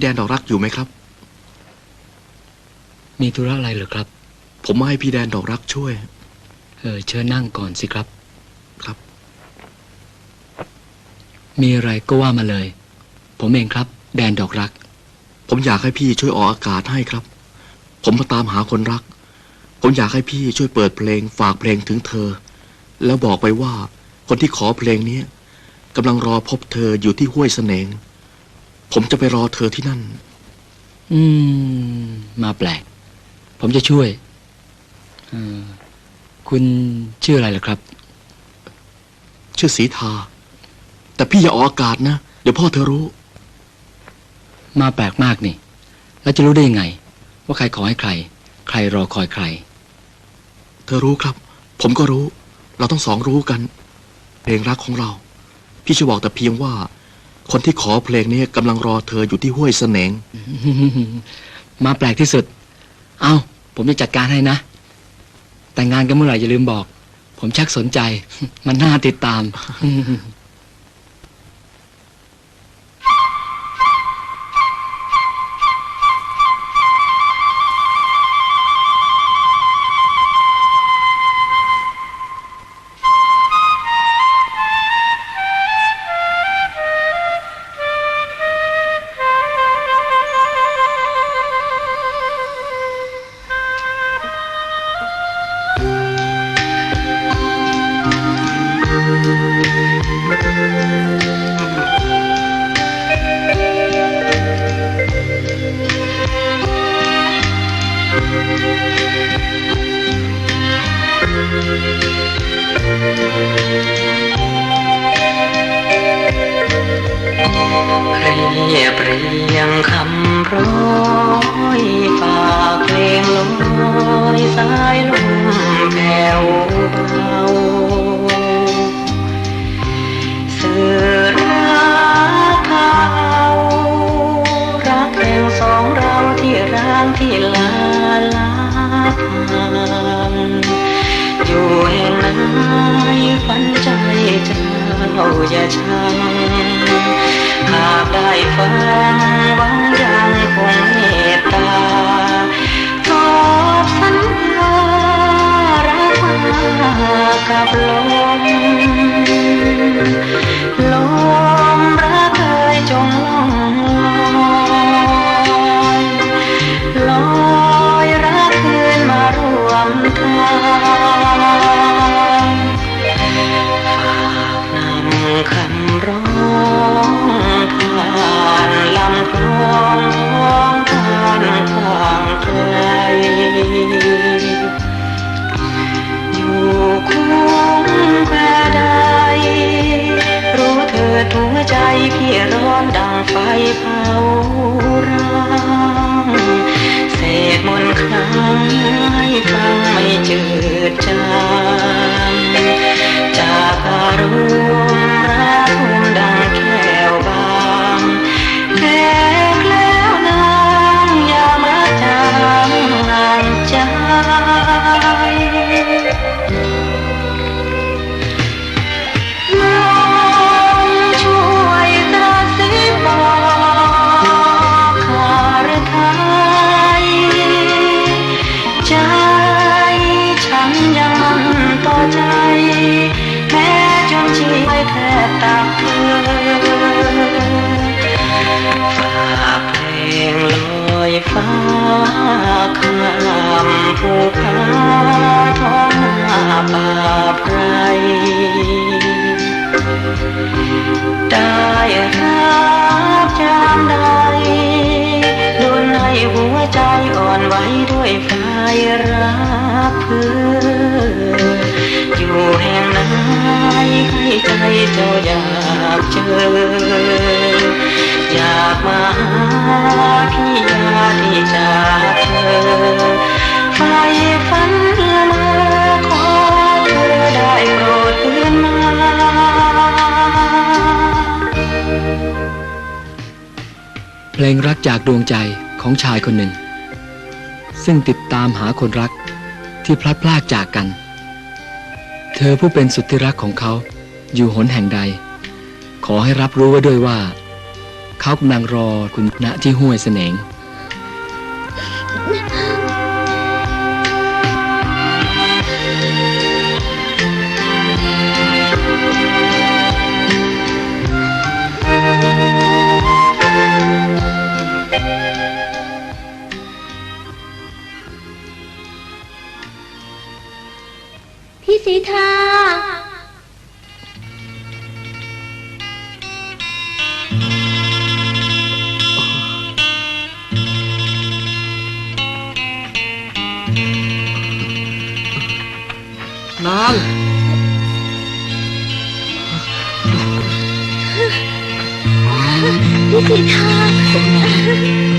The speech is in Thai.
พี่แดนดอกรักอยู่ไหมครับ มีธุระอะไรเหรอครับ ผมมาให้พี่แดนดอกรักช่วย เออเชิญนั่งก่อนสิครับ ครับ มีอะไรก็ว่ามาเลย ผมเองครับ แดนดอกรัก ผมอยากให้พี่ช่วยออกอากาศให้ครับ ผมมาตามหาคนรัก ผมอยากให้พี่ช่วยเปิดเพลงฝากเพลงถึงเธอ แล้วบอกไปว่าคนที่ขอเพลงเนี้ยกำลังรอพบเธออยู่ที่ห้วยเสนง ผมจะไปรอเธอที่นั่น อืม มาแปลก ผมจะช่วยเออคุณชื่ออะไรล่ะครับ ชื่อสีทา แต่พี่อย่าออกอากาศนะ เดี๋ยวพ่อเธอรู้ มาแปลกมากนี่ แล้วจะรู้ได้ยังไง ว่าใครขอให้ใคร ใครรอคอยใคร เธอรู้ครับ ผมก็รู้ เราต้องสองรู้กัน เพลงรักของเรา พี่ช่วยบอกแต่เพียงว่า คนที่ขอเพลงนี้กำลังรอเธออยู่ที่ห้วยเสนง มาแปลกที่สุด เอาผมจะจัดการให้นะ แต่งงานกันเมื่อไหร่อย่าลืมบอก ผมชักสนใจ มันน่าติดตาม สายลมแผ่วเบาสื่อรักเขารักแห่งสองเราที่ร้างที่ลาลาผ่านอยู่แห่งไหนฝันใจเจ้าอย่าช้ำหากได้ฟังวัง កាប់លំលំ ไฟเผาร่างเศษมนคลังให้ฟังไม่จืดจางจากอารมณ์ ฟ้าข้ามภูผาท้องนาป่าไพรได้รับจามใดดนให้หัวใจอ่อนไหวด้วยไฟรักเพื่ออยู่แห่งไหนให้ใจเจ้าอยากเจอ อยากมาหาพี่ จากเธอไฟฝันมอขอเธอได้โปรดเตือนมาเพลงรักจากดวงใจของชายคนหนึ่ง ซึ่งติดตามหาคนรักที่พลัดพรากจากกัน เธอผู้เป็นสุดที่รักของเขาอยู่หนแห่งใด ขอให้รับรู้ไว้ด้วยว่า เขากำลังรอคุณณที่ห้วยเสนง สีทานางพี่สีทา